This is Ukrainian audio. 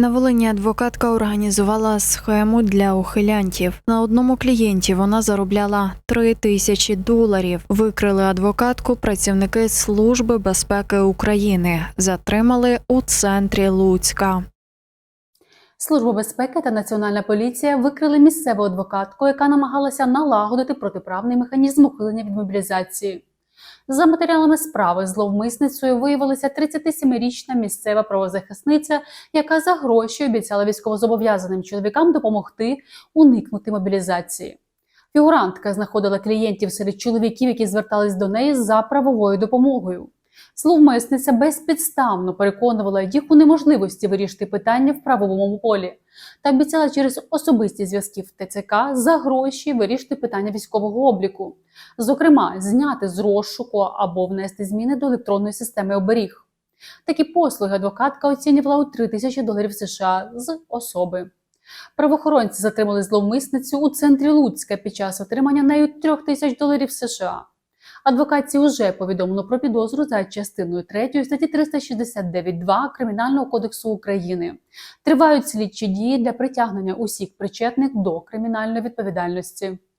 На Волині адвокатка організувала схему для ухилянтів. На одному клієнті вона заробляла 3 тисячі доларів. Викрили адвокатку працівники Служби безпеки України. Затримали у центрі Луцька. Служба безпеки та Національна поліція викрили місцеву адвокатку, яка намагалася налагодити протиправний механізм ухилення від мобілізації. За матеріалами справи зловмисницею виявилася 37-річна місцева правозахисниця, яка за гроші обіцяла військовозобов'язаним чоловікам допомогти уникнути мобілізації. Фігурантка знаходила клієнтів серед чоловіків, які звертались до неї за правовою допомогою. Зловмисниця безпідставно переконувала їх у неможливості вирішити питання в правовому полі та обіцяла через особисті зв'язки в ТЦК за гроші вирішити питання військового обліку, зокрема, зняти з розшуку або внести зміни до електронної системи оберіг. Такі послуги адвокатка оцінювала у 3 тисячі доларів США з особи. Правоохоронці затримали зловмисницю у центрі Луцька під час отримання нею 3 тисяч доларів США. Адвокатці уже повідомлено про підозру за частиною 3 статті 369.2 Кримінального кодексу України. Тривають слідчі дії для притягнення усіх причетних до кримінальної відповідальності.